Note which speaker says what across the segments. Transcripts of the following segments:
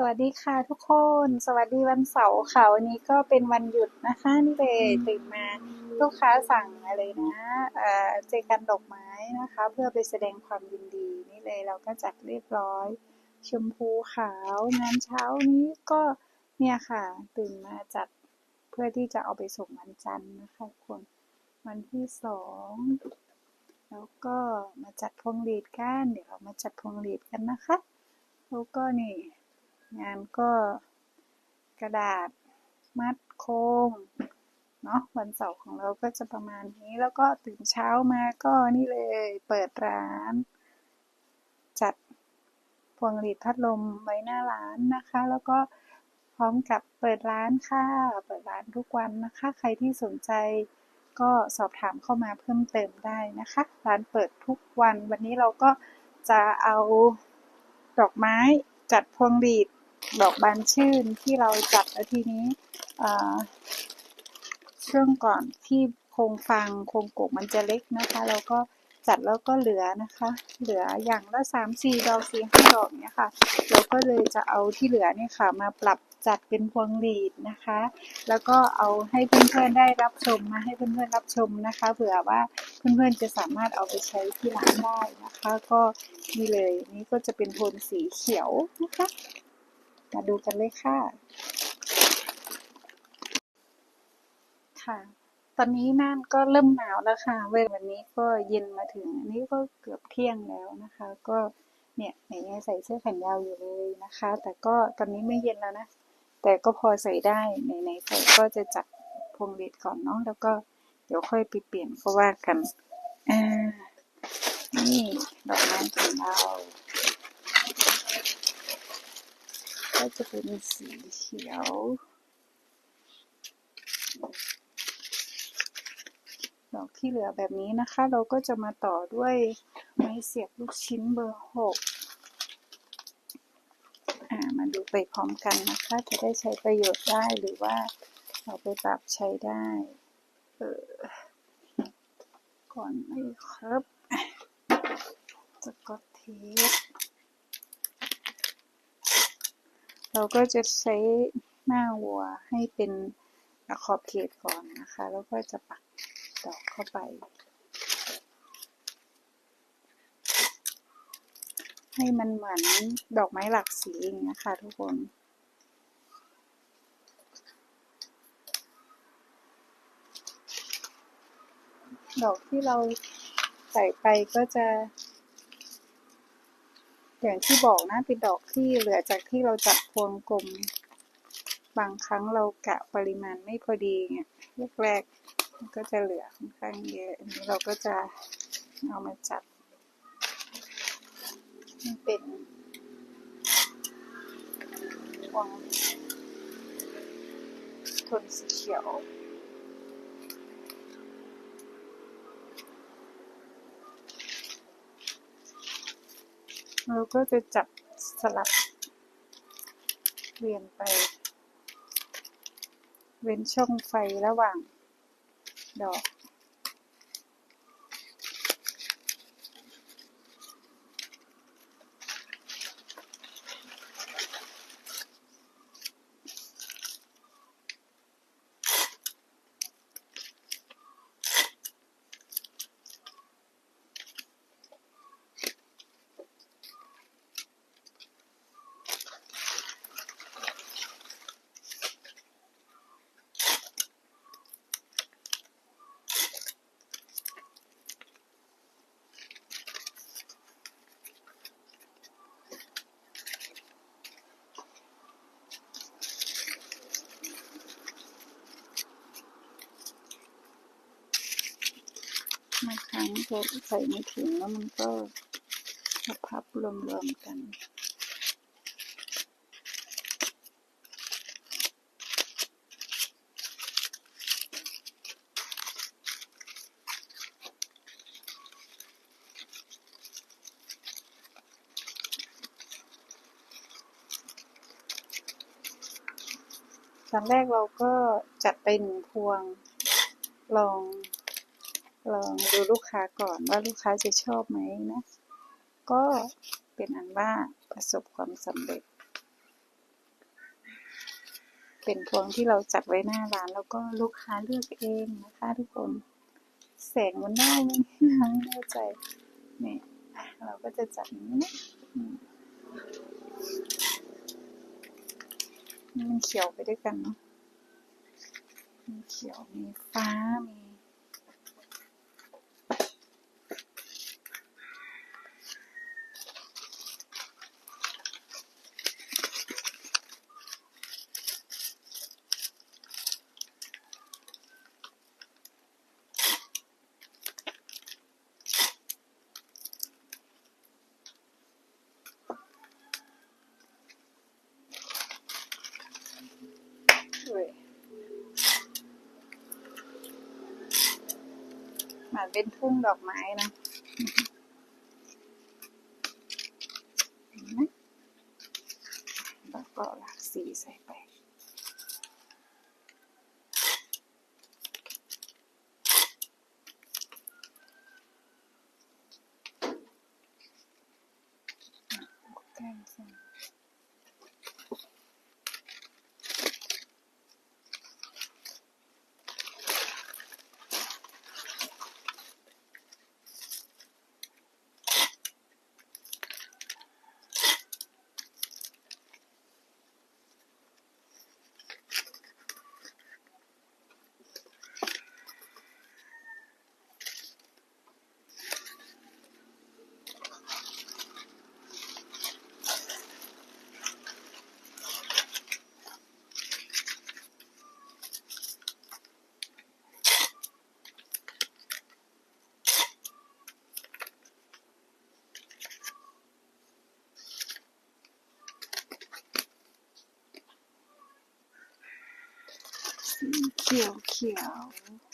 Speaker 1: สวัสดีค่ะทุกคน สวัสดีวันเสาร์ค่ะ วันนี้ก็เป็นวันหยุดนะคะนี่เลยตื่นมาลูกค้าสั่งอะไรนะเอ่อเจกันดอกไม้นะคะ เพื่อไปแสดงความยินดีนี่เลยเราก็จัดเรียบร้อย ชมพูขาวงานเช้านี้ก็เนี่ยค่ะ ตื่นมาจัดเพื่อที่จะเอาไปส่งวันจันทร์นะคะทุกคนวันที่สองแล้วก็มาจัดพวงหลีดกัน เดี๋ยวเรามาจัดพวงหลีดกันนะคะ แล้วก็นี่ งานก็กระดาษมัดโค้งเนาะวันเสาร์ของเราก็จะประมาณนี้แล้วก็ตื่นเช้ามาก็นี่เลยเปิดร้าน จัดพวงหลีดพัดลมไว้หน้าร้านนะคะ แล้วก็พร้อมกับเปิดร้านค่ะ เปิดร้านทุกวันนะคะ ใครที่สนใจก็สอบถามเข้ามาเพิ่มเติมได้นะคะ ร้านเปิดทุกวัน วันนี้เราก็จะเอาดอกไม้จัดพวงหลีด ดอกบานชื่นที่เราจัดแล้วทีนี้อ่าช่วงก่อนที่โครงฟางโครงกบมันจะเล็กนะคะ เราก็จัดแล้วก็เหลือนะคะ เหลืออย่างละสามสี่ดอกสี่ห้าดอกเนี่ยค่ะ เราก็เลยจะเอาที่เหลือเนี่ยค่ะ มาปรับจัดเป็นพวงหลีดนะคะ แล้วก็เอาให้เพื่อนๆได้รับชมมาให้เพื่อนๆรับชมนะคะ เผื่อว่าเพื่อนๆจะสามารถเอาไปใช้ที่ร้านได้นะคะ ก็นี่เลยนี่ก็จะเป็นโทนสีเขียวนะคะ มาดูกันเลยค่ะ ค่ะ ตอนนี้น่านก็เริ่มหนาวแล้วค่ะ เวลาวันนี้ก็เย็นมาถึง อันนี้ก็เกือบเที่ยงแล้วนะคะ ก็เนี่ยไหนยังใส่เสื้อแขนยาวอยู่เลยนะคะ แต่ก็ตอนนี้ไม่เย็นแล้วนะ แต่ก็พอใส่ได้ไหนๆใส่ก็จะจัดพวงหลีดก่อนเนาะ แล้วก็เดี๋ยวค่อยไปเปลี่ยนก็ว่ากัน อ่า นี่ดอกไม้ของเรา ก็จะเป็นสีเขียว ดอกที่เหลือแบบนี้นะคะ เราก็จะมาต่อด้วยไม้เสียบลูกชิ้นเบอร์หกมาดูไปพร้อมกันนะคะ จะได้ใช้ประโยชน์ได้หรือว่าเอาไปปรับใช้ได้ เออ ก่อนไม่ครับสกอตเทป เราก็จะใช้หน้าวัวให้เป็นขอบเขตก่อนนะคะ แล้วก็จะปักดอกเข้าไป ให้มันเหมือนดอกไม้หลากสีอย่างนี้ค่ะทุกคนดอกที่เราใส่ไปก็จะ อย่างที่บอกนะเป็นดอกที่เหลือจากที่เราจัดพวงกลม บางครั้งเรากะปริมาณไม่พอดีไงแรกๆมันก็จะเหลือค่อนข้างเยอะอันนี้เราก็จะเอามาจัดให้เป็นพวงทนสีเขียว เราก็จะจับสลับเวียนไป เว้นช่องไฟระหว่างดอก บ ใช้ใส่ไม่ถึงแล้วมันก็พับรวมๆกัน ตอนแรกเราก็จัดไปหนึ่งพวงลอง ลองดูลูกค้าก่อนว่าลูกค้าจะชอบไหมนะ ก็เป็นอันว่าประสบความสำเร็จ เป็นพวงที่เราจัดไว้หน้าร้านแล้วก็ลูกค้าเลือกเองนะคะทุกคน แสงมันได้มเนี่ยไม่แน่ใจเนี่ยเราก็จะจัดนี้นะมันเขียวไปด้วยกันเนาะมีเขียว มีฟ้า มี เว้ย เป็นทุ่งดอกไม้นะเห็นไหมแล้วก็หลากสีใส่ไป แก้มส้ม สีเ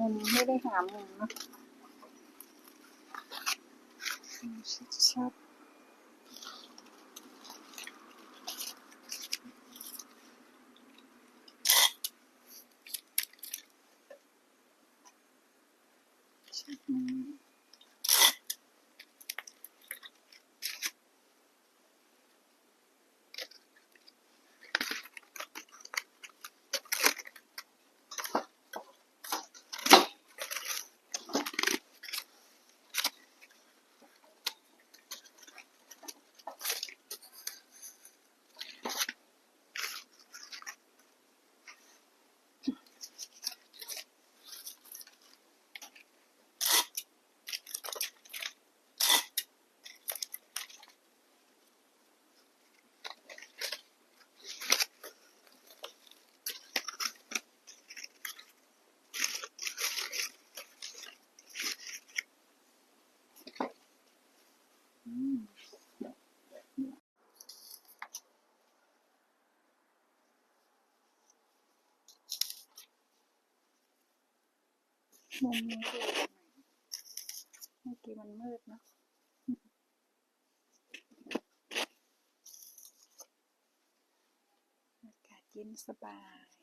Speaker 1: มุมไม่ได้หามุมเนะชัด มุมนี้คือยังไงเมื่อกี้มันมืดนะอากาศเย็นสบาย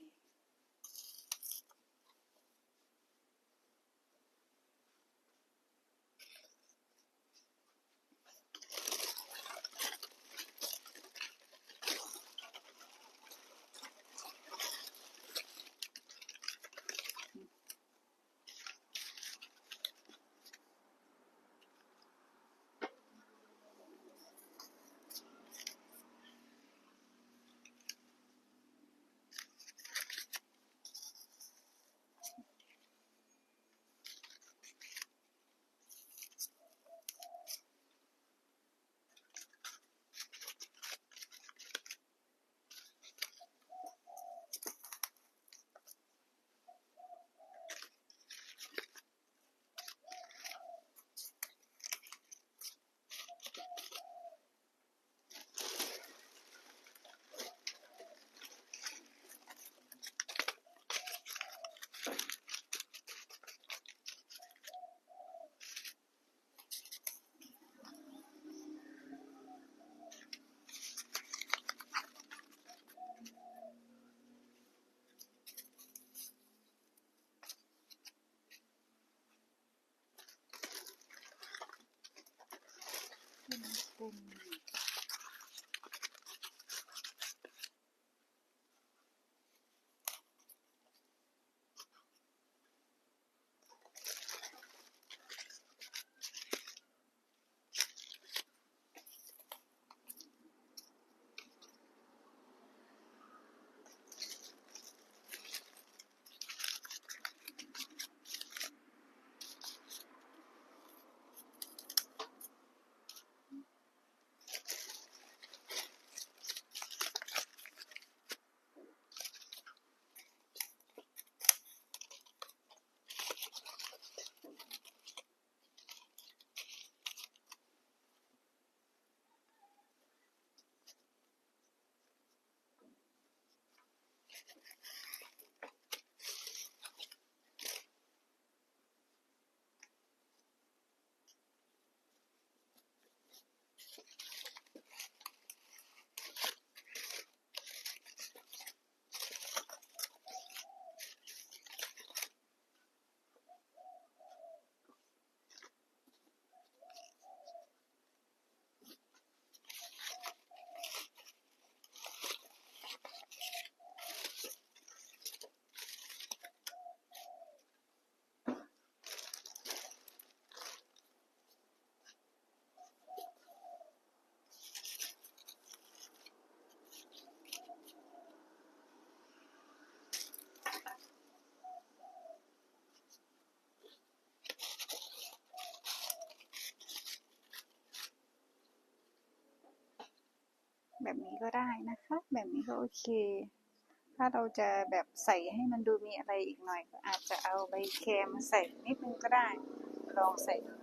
Speaker 1: แบบนี้ก็ได้นะคะ แบบนี้ก็โอเค ถ้าเราจะแบบใส่ให้มันดูมีอะไรอีกหน่อยก็อาจจะเอาใบแครมาใส่นิดนึงก็ได้ ลองใส่ดู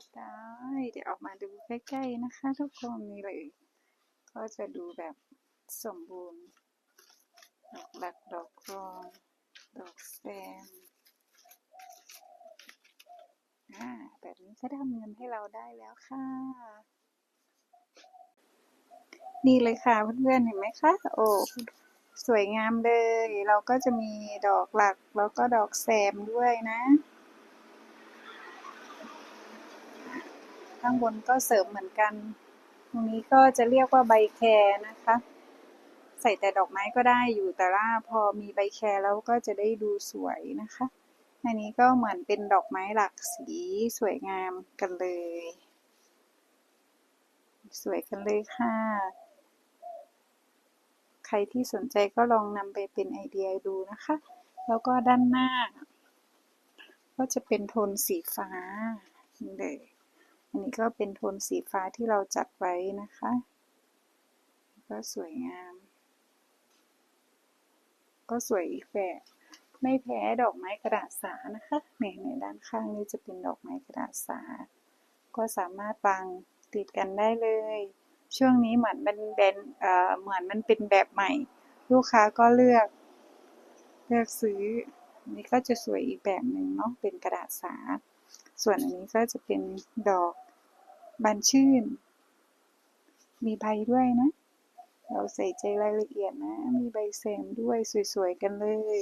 Speaker 1: ยบร้อยเดี๋ยวออกมาดูใกล้ๆนะคะ ทุกคนนี่เลย ก็จะดูแบบสมบูรณ์ ดอกหลักดอกรองดอกแซมอ่าแบบนี้ก็ทำเงินให้เราได้แล้วค่ะ นี่เลยค่ะเพื่อนๆเห็นไหมคะโอ้สวยงามเลย เราก็จะมีดอกหลักแล้วก็ดอกแซมด้วยนะ ข้างบนก็เสริมเหมือนกัน ตรงนี้ก็จะเรียกว่าใบแครนะคะ ใส่แต่ดอกไม้ก็ได้อยู่แต่ว่าพอมีใบแครแล้วก็จะได้ดูสวยนะคะ อันนี้ก็เหมือนเป็นดอกไม้หลักสีสวยงามกันเลย สวยกันเลยค่ะ ใครที่สนใจก็ลองนำไปเป็นไอเดียดูนะคะ แล้วก็ด้านหน้า ก็จะเป็นโทนสีฟ้าเลย อันนี้ก็เป็นโทนสีฟ้าที่เราจัดไว้นะคะ ก็สวยงาม ก็สวยอีกแบบไม่แพ้ดอกไม้กระดาษสานะคะเนี่ยในด้านข้างนี้จะเป็นดอกไม้กระดาษสา ก็สามารถวางติดกันได้เลย ช่วงนี้เหมือนมันเป็นเอ่อเหมือนมันเป็นแบบใหม่ ลูกค้าก็เลือก เลือกซื้อนนี้ก็จะสวยอีกแบบหนึ่งเนาะเป็นกระดาษสา ส่วนอันนี้ก็จะเป็นดอกบานชื่น มีใบด้วยนะ เราใส่ใจรายละเอียดนะ มีใบเซมด้วยสวยๆกันเลย